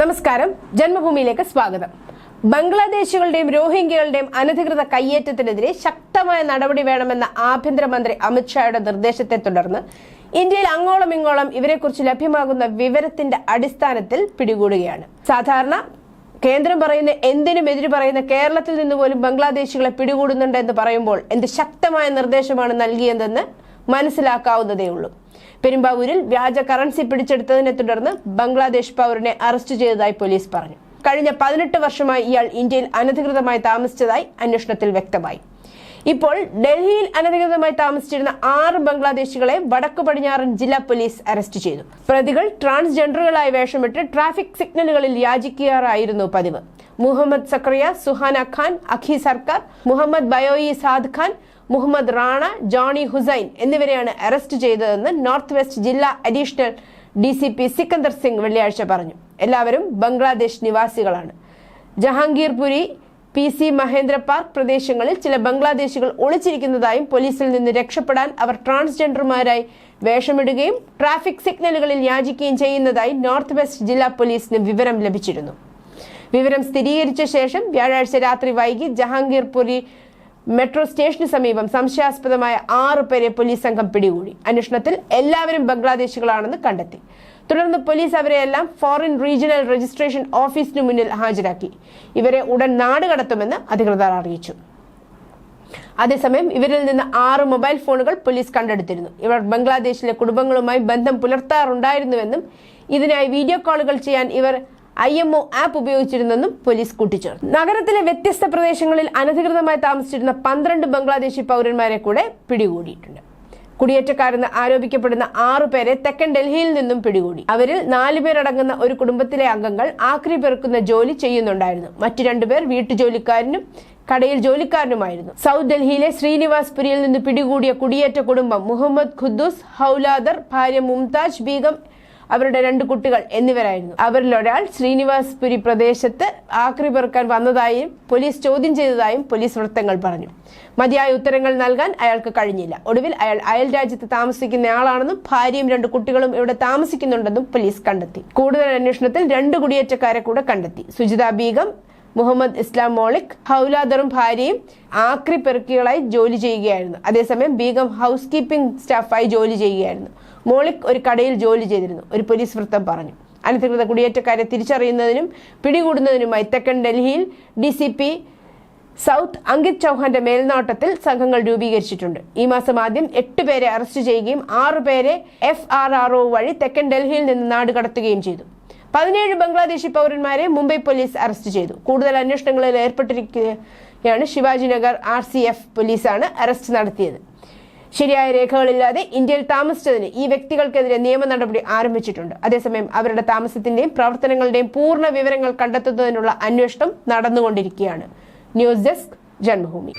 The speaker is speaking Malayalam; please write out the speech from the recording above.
നമസ്കാരം. ജന്മഭൂമിയിലേക്ക് സ്വാഗതം. ബംഗ്ലാദേശികളുടെയും രോഹിംഗ്യകളുടെയും അനധികൃത കയ്യേറ്റത്തിനെതിരെ ശക്തമായ നടപടി വേണമെന്ന ആഭ്യന്തരമന്ത്രി അമിത്ഷായുടെ നിർദ്ദേശത്തെ തുടർന്ന് ഇന്ത്യയിൽ അങ്ങോളം ഇങ്ങോളം ഇവരെക്കുറിച്ച് ലഭ്യമാകുന്ന വിവരത്തിന്റെ അടിസ്ഥാനത്തിൽ പിടികൂടുകയാണ്. സാധാരണ കേന്ദ്രം പറയുന്ന എന്തിനും എതിര് പറയുന്ന കേരളത്തിൽ നിന്ന് പോലും ബംഗ്ലാദേശികളെ പിടികൂടുന്നുണ്ട് എന്ന് പറയുമ്പോൾ എന്ത് ശക്തമായ നിർദ്ദേശമാണ് നൽകിയതെന്ന് മനസ്സിലാക്കാവുന്നതേ ഉള്ളൂ പെരുമ്പാവൂരിൽ വ്യാജ കറൻസി പിടിച്ചെടുത്തതിനെ തുടർന്ന് ബംഗ്ലാദേശ് പൗരനെ അറസ്റ്റ് ചെയ്തതായി പോലീസ് പറഞ്ഞു. കഴിഞ്ഞ പതിനെട്ട് വർഷമായി ഇയാൾ ഇന്ത്യയിൽ അനധികൃതമായി താമസിച്ചതായി അന്വേഷണത്തിൽ വ്യക്തമായി. ഇപ്പോൾ ഡൽഹിയിൽ അനധികൃതമായി താമസിച്ചിരുന്ന ആറ് ബംഗ്ലാദേശികളെ വടക്കു പടിഞ്ഞാറൻ ജില്ലാ പോലീസ് അറസ്റ്റ് ചെയ്തു. പ്രതികൾ ട്രാൻസ്ജെൻഡറുകളായി വേഷമിട്ട് ട്രാഫിക് സിഗ്നലുകളിൽ യാചിക്കാറായിരുന്നു പതിവ്. മുഹമ്മദ് സക്രിയ സുഹാന ഖാൻ അഖി സർക്കാർ മുഹമ്മദ് ബയോയി സാദ് ഖാൻ മുഹമ്മദ് റാണ ജോണി ഹുസൈൻ എന്നിവരെയാണ് അറസ്റ്റ് ചെയ്തതെന്ന് നോർത്ത് വെസ്റ്റ് ജില്ലാ additional D C P Sikandar Singh വെള്ളിയാഴ്ച പറഞ്ഞു. എല്ലാവരും Bangladesh നിവാസികളാണ്. Jahangirpuri P C Mahendra park പ്രദേശങ്ങളിൽ ചില ബംഗ്ലാദേശികൾ ഒളിച്ചിരിക്കുന്നതായും പോലീസിൽ നിന്ന് രക്ഷപ്പെടാൻ അവർ ട്രാൻസ്ജെൻഡർമാരായി വേഷമിടുകയും ട്രാഫിക് സിഗ്നലുകളിൽ യാചിക്കുകയും ചെയ്യുന്നതായി നോർത്ത് വെസ്റ്റ് ജില്ലാ പോലീസിന് വിവരം ലഭിച്ചിരുന്നു. വിവരം സ്ഥിരീകരിച്ച ശേഷം വ്യാഴാഴ്ച രാത്രി വൈകി ജഹാംഗീർപുരി മെട്രോ സ്റ്റേഷന് സമീപം സംശയാസ്പദമായ ആറു പേരെ പോലീസ് സംഘം പിടികൂടി. അന്വേഷണത്തിൽ എല്ലാവരും ബംഗ്ലാദേശികളാണെന്ന് കണ്ടെത്തി. തുടർന്ന് പോലീസ് അവരെയെല്ലാം ഫോറിൻ റീജിയണൽ രജിസ്ട്രേഷൻ ഓഫീസിനു മുന്നിൽ ഹാജരാക്കി. ഇവരെ ഉടൻ നാട് കടത്തുമെന്ന് അധികൃതർ അറിയിച്ചു. അതേസമയം ഇവരിൽ നിന്ന് ആറ് മൊബൈൽ ഫോണുകൾ പോലീസ് കണ്ടെടുത്തിരുന്നു. ഇവർ ബംഗ്ലാദേശിലെ കുടുംബങ്ങളുമായി ബന്ധം പുലർത്താറുണ്ടായിരുന്നുവെന്നും ഇതിനായി വീഡിയോ കോളുകൾ ചെയ്യാൻ ഇവർ ഐ എം ഒ ആപ്പ് ഉപയോഗിച്ചിരുന്നെന്നും പോലീസ് കൂട്ടിച്ചേർത്തു. നഗരത്തിലെ വ്യത്യസ്ത പ്രദേശങ്ങളിൽ അനധികൃതമായി താമസിച്ചിരുന്ന പന്ത്രണ്ട് ബംഗ്ലാദേശി പൗരന്മാരെ കൂടെ പിടികൂടിയിട്ടുണ്ട്. കുടിയേറ്റക്കാരെന്ന് ആരോപിക്കപ്പെടുന്ന ആറു പേരെ തെക്കൻ ഡൽഹിയിൽ നിന്നും പിടികൂടി. അവരിൽ നാലുപേരടങ്ങുന്ന ഒരു കുടുംബത്തിലെ അംഗങ്ങൾ ആക്രി പെറുക്കുന്ന ജോലി ചെയ്യുന്നുണ്ടായിരുന്നു. മറ്റു രണ്ടുപേർ വീട്ടുജോലിക്കാരനും കടയിൽ ജോലിക്കാരനുമായിരുന്നു. സൗത്ത് ഡൽഹിയിലെ ശ്രീനിവാസ്പുരിയിൽ നിന്ന് പിടികൂടിയ കുടിയേറ്റ കുടുംബം മുഹമ്മദ് ഖുദ്ദൂസ് ഹൌലാദർ ഭാര്യ മുംതാജ് ബീഗം അവരുടെ രണ്ട് കുട്ടികൾ എന്നിവരായിരുന്നു. അവരിൽ ഒരാൾ ശ്രീനിവാസ്പുരി പ്രദേശത്ത് ആക്രി പെറുക്കാൻ വന്നതായും പോലീസ് ചോദ്യം ചെയ്തതായും പോലീസ് വൃത്തങ്ങൾ പറഞ്ഞു. മതിയായ ഉത്തരങ്ങൾ നൽകാൻ അയാൾക്ക് കഴിഞ്ഞില്ല. ഒടുവിൽ അയാൾ അയൽ രാജ്യത്ത് താമസിക്കുന്നയാളാണെന്നും ഭാര്യയും രണ്ട് കുട്ടികളും ഇവിടെ താമസിക്കുന്നുണ്ടെന്നും പോലീസ് കണ്ടെത്തി. കൂടുതൽ അന്വേഷണത്തിൽ രണ്ട് കുടിയേറ്റക്കാരെ കൂടെ കണ്ടെത്തി. സുജിത ബീഗം മുഹമ്മദ് ഇസ്ലാം മോളിക് ഹൗലാദറും ഭാര്യയും ആക്രി പെറുക്കികളായി ജോലി ചെയ്യുകയായിരുന്നു. അതേസമയം ബീഗം ഹൗസ് കീപ്പിംഗ് സ്റ്റാഫായി ജോലി ചെയ്യുകയായിരുന്നു. മോളിക് ഒരു കടയിൽ ജോലി ചെയ്തിരുന്നു. ഒരു പോലീസ് വൃത്തം പറഞ്ഞു. അനധികൃത കുടിയേറ്റക്കാരെ തിരിച്ചറിയുന്നതിനും പിടികൂടുന്നതിനുമായി തെക്കൻ ഡൽഹിയിൽ D C P south Ankit ചൗഹാന്റെ മേൽനോട്ടത്തിൽ സംഘങ്ങൾ രൂപീകരിച്ചിട്ടുണ്ട്. ഈ മാസം ആദ്യം എട്ട് പേരെ അറസ്റ്റ് ചെയ്യുകയും ആറുപേരെ എഫ് ആർ ആർ ഒ വഴി തെക്കൻ ഡൽഹിയിൽ നിന്ന് നാട് കടത്തുകയും ചെയ്തു. പതിനേഴ് ബംഗ്ലാദേശി പൗരന്മാരെ മുംബൈ പോലീസ് അറസ്റ്റ് ചെയ്തു. കൂടുതൽ അന്വേഷണങ്ങളിൽ ഏർപ്പെട്ടിരിക്കുകയാണ് ശിവാജിനഗർ ആർ സി എഫ് പോലീസാണ് അറസ്റ്റ് നടത്തിയത്. ശരിയായ രേഖകളില്ലാതെ ഇന്ത്യയിൽ താമസിച്ചതിന് ഈ വ്യക്തികൾക്കെതിരെ നിയമ നടപടി ആരംഭിച്ചിട്ടുണ്ട്. അതേസമയം അവരുടെ താമസത്തിന്റെയും പ്രവർത്തനങ്ങളുടെയും പൂർണ വിവരങ്ങൾ കണ്ടെത്തുന്നതിനുള്ള അന്വേഷണം നടന്നുകൊണ്ടിരിക്കുകയാണ്. News desk Janmabhumi.